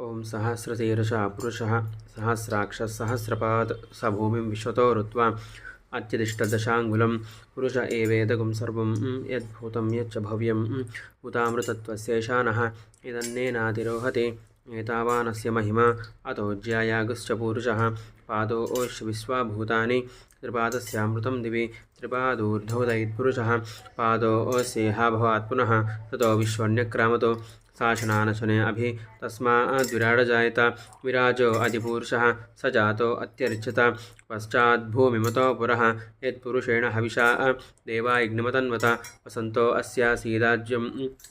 ఓం సహస్రశీర్ష పురుష సహస్రాక్ష సహస్రపాత్ స భూమిం విశ్వతో రుత్వా అత్యధిష్టదశాంగులం పురుష ఏవేదగం సర్వం యద్భూతం యచ్చ భవ్యం ఉతామృతత్వశేషాన ఇదన్నేనాతిరోహతి ఏతావానస్య మహిమ అతో జ్యాయాగుశ్చ పూరుష పాదో ఓష్ విశ్వభూతాని త్రిపాదస్యామృతం దివి త్రిపాదూర్ధోదయిత్పురుష పాదో ఓస్యేహాభవాత్ పునః తతో విశ్వన్యక్రామతో विश्वन्यक्रामतो शासनानशने अभि तस्माद्विराडजायत विराजो अधिपूरुषः, स जातो अत्यर्चत पश्चाद्भूमिमतो पुरः, यत्पुरुषेण हविषा देवा यज्ञमतन्वत वसन्तो अस्यासीदाज्यं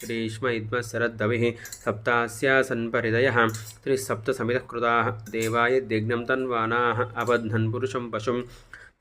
ग्रीष्म इद्मशरद्दविः सप्तास्यासन्परिदयः त्रिसप्तसमितः कृताः देवा यद्यज्ञं तन्वानाः, अबध्नन् पुरुषं पशुं,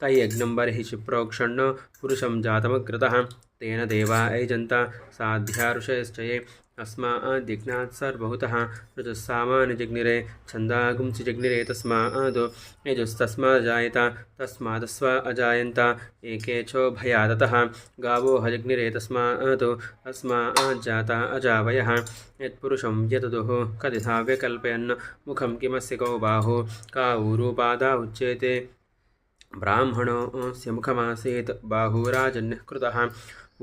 तयज्ञं बर्हि क्षिप्रोक्षण्ण पुरुषं जातमग्रतः तेन देवा ऐजन्त साध्याऋषयश्चये अस्माद्यज्ञात् सर्वहुतः ऋतुस्सामान्यजज्ञिरे छन्दागुंसि जज्ञिरे तस्माद् यजुस्तस्माजायत तस्मादस्व अजायन्त, एके चोभयादतः गावो हजज्ञिरे तस्मात् अस्माज्जाता अजावयः। यत्पुरुषं यतदुः कथिथा व्यकल्पयन्, मुखं किमस्य कौ बाहु, का ऊरुपादा उच्येते। ब्राह्मणोऽस्य मुखमासीत्, बाहुराजन्यः कृतः।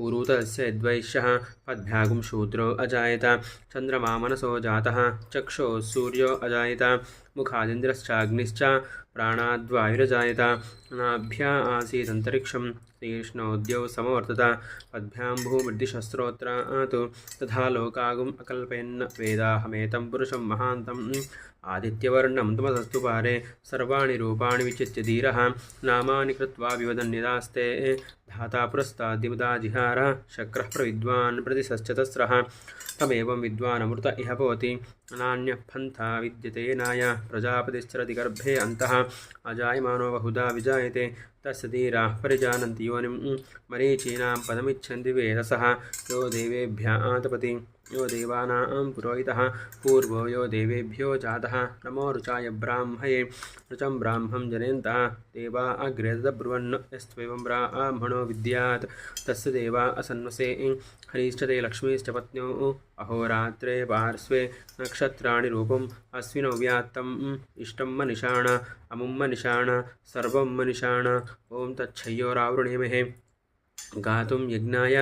ऊरुतस्य यद्वैश्यः पद्भ्यागुं शूद्रो अजायत चन्द्रमा मनसो जातः चक्षुः सूर्यो अजायत मुखादिन्द्रश्चाग्निश्च प्राणाद्वायुरजायत नाभ्या आसीदन्तरिक्षं तीक्ष्णोद्यौ समवर्तत पद्भ्यां भूमृद्दिशस्त्रोत्रात् तथा लोकागुम् अकल्पयन् वेदाहमेतं पुरुषं महान्तम् आदित्यवर्णं तमसस्तु पारे सर्वाणि रूपाणि विचित्य धीरः नामानि कृत्वा विवदन्यदास्ते धाता पुरस्ताद्दिवदाजिहार शक्रः प्रविद्वान् प्रतिशश्चतस्रः तमेवं विद्वानमृत इह भवति नान्यः पन्था विद्यते नाय प्रजापतिश्चरति गर्भे अन्तः अजायमानो बहुधा विजायते तस्य धीराः परिजानन्ति योनिं मरीचीनां पदमिच्छन्ति वेदसः यो देवेभ्यः आतपति यो देवानां पुरोहितः, पूर्वो यो देवेभ्यो जातः, नमो रुचाय ब्राह्मये रुचं ब्राह्मं जनेन्तः देवा अग्रे तब्रुवन् यस्त्वेवं ब्राह्मणो विद्यात्, तस्य देवा असन्वसे हरिश्च ते लक्ष्मीश्च पत्न्यौ अहोरात्रे पार्श्वे नक्षत्राणि रूपम्, अश्विनौ व्यात्तम्, इष्टं मनिषाण, अमुं मनिषाण, सर्वं मनिषाण, ॐ तच्छय्योरावृणीमहे గాతుం యజ్ఞాయ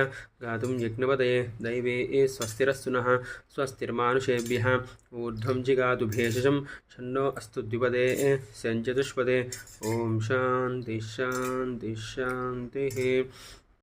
గాతుం యజ్ఞపదయే దైవే ఏ స్వస్తిరస్సునః స్వస్తిర్మానుషేభ్యः ఊర్ధ్వం జిగాతు భేషజం షన్నో అస్తు ద్విపదే సంచతుష్పదే ఓం శాంతి శాంతి శాంతి